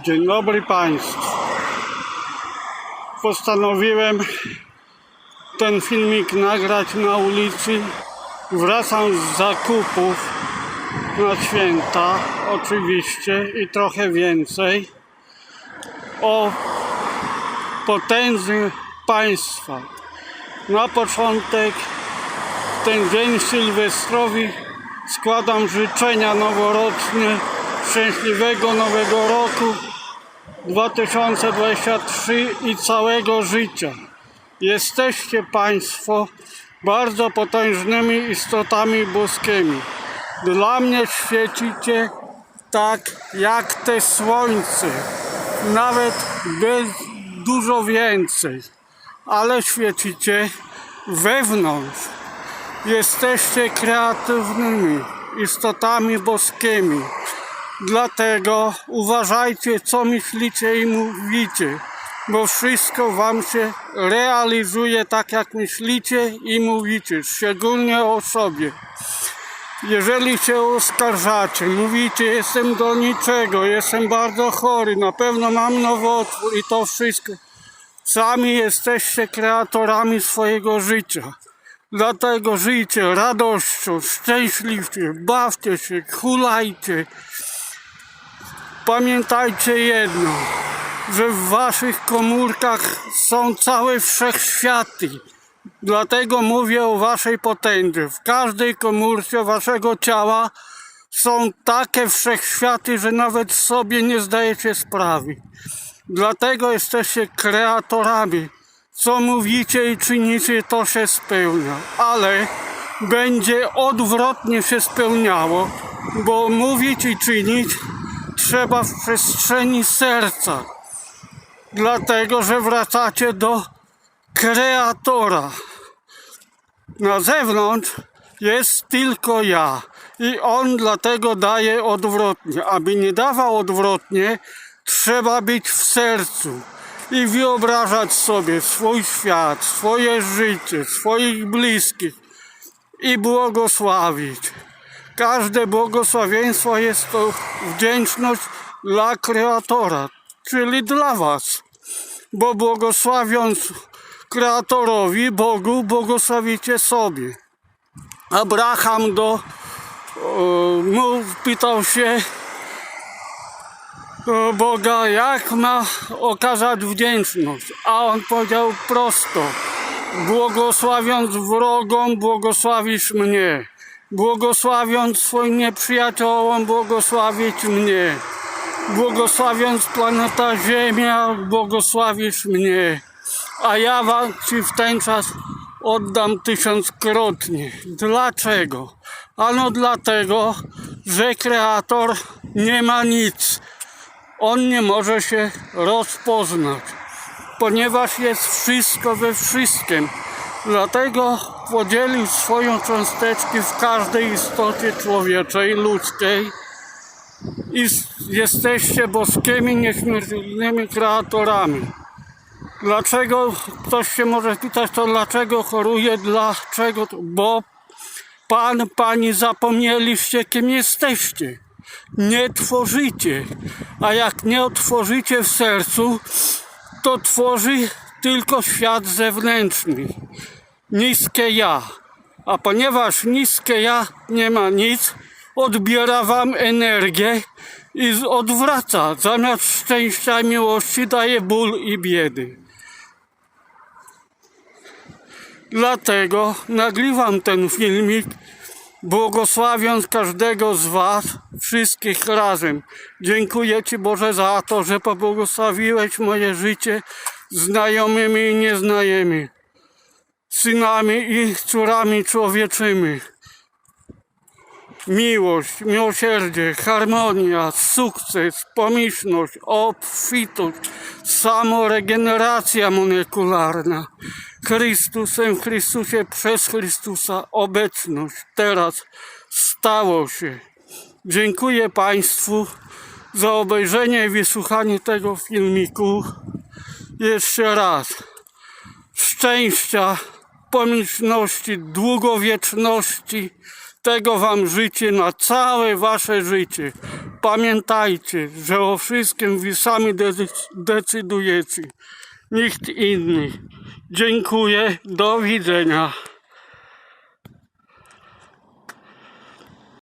Dzień dobry Państwu. Postanowiłem ten filmik nagrać na ulicy. Wracam z zakupów na święta, oczywiście, i trochę więcej. O potędzy państwa. Na początek, ten dzień sylwestrowy, składam życzenia noworoczne szczęśliwego nowego roku 2023 i całego życia. Jesteście Państwo bardzo potężnymi istotami boskimi. Dla mnie świecicie tak jak te słońce, nawet bez dużo więcej, ale świecicie wewnątrz. Jesteście kreatywnymi istotami boskimi. Dlatego uważajcie, co myślicie i mówicie, bo wszystko wam się realizuje tak, jak myślicie i mówicie, szczególnie o sobie. Jeżeli się oskarżacie, mówicie, jestem do niczego, jestem bardzo chory, na pewno mam nowotwór i to wszystko. Sami jesteście kreatorami swojego życia. Dlatego żyjcie radością, szczęśliwie, bawcie się, hulajcie. Pamiętajcie jedno, że w waszych komórkach są całe wszechświaty. Dlatego mówię o waszej potędze. W każdej komórce waszego ciała są takie wszechświaty, że nawet sobie nie zdajecie sprawy. Dlatego jesteście kreatorami. Co mówicie i czynicie, to się spełnia. Ale będzie odwrotnie się spełniało, bo mówić i czynić trzeba w przestrzeni serca. Dlatego, że wracacie do kreatora. Na zewnątrz jest tylko ja. I on dlatego daje odwrotnie. Aby nie dawał odwrotnie, trzeba być w sercu i wyobrażać sobie swój świat, swoje życie, swoich bliskich i błogosławić. Każde błogosławieństwo jest to wdzięczność dla Kreatora, czyli dla Was. Bo błogosławiąc Kreatorowi, Bogu, błogosławicie sobie. Abraham do o, mu pytał się o Boga, jak ma okazać wdzięczność, a on powiedział prosto, błogosławiąc wrogom, błogosławisz mnie, błogosławiąc swoim nieprzyjaciołom, błogosławić mnie, błogosławiąc planeta Ziemia, błogosławisz mnie, a ja wam ci w ten czas oddam tysiąckrotnie. Dlaczego? Ano dlatego, że Kreator nie ma nic. On nie może się rozpoznać, ponieważ jest wszystko we wszystkim. Dlatego podzielił swoją cząsteczkę w każdej istocie człowieczej, ludzkiej i jesteście boskimi, nieśmiertelnymi kreatorami. Dlaczego, ktoś się może pytać, to dlaczego choruje, dlaczego, bo Pan, Pani zapomnieliście, kim jesteście. Nie tworzycie, a jak nie otworzycie w sercu, to tworzy tylko świat zewnętrzny. Niskie ja. A ponieważ niskie ja nie ma nic, odbiera wam energię i odwraca. Zamiast szczęścia i miłości daje ból i biedy. Dlatego nagrywam ten filmik, błogosławiąc każdego z Was, wszystkich razem. Dziękuję Ci Boże za to, że pobłogosławiłeś moje życie znajomymi i nieznajomymi, synami i córami człowieczymi. Miłość, miłosierdzie, harmonia, sukces, pomyślność, obfitość, samoregeneracja molekularna. Chrystusem, Chrystusie, przez Chrystusa obecność teraz stało się. Dziękuję Państwu za obejrzenie i wysłuchanie tego filmiku. Jeszcze raz szczęścia, pomyślności, długowieczności. Tego Wam życzę na całe Wasze życie. pamiętajcie, że o wszystkim wy sami decy- decydujecie. Nikt inny. Dziękuję. Do widzenia.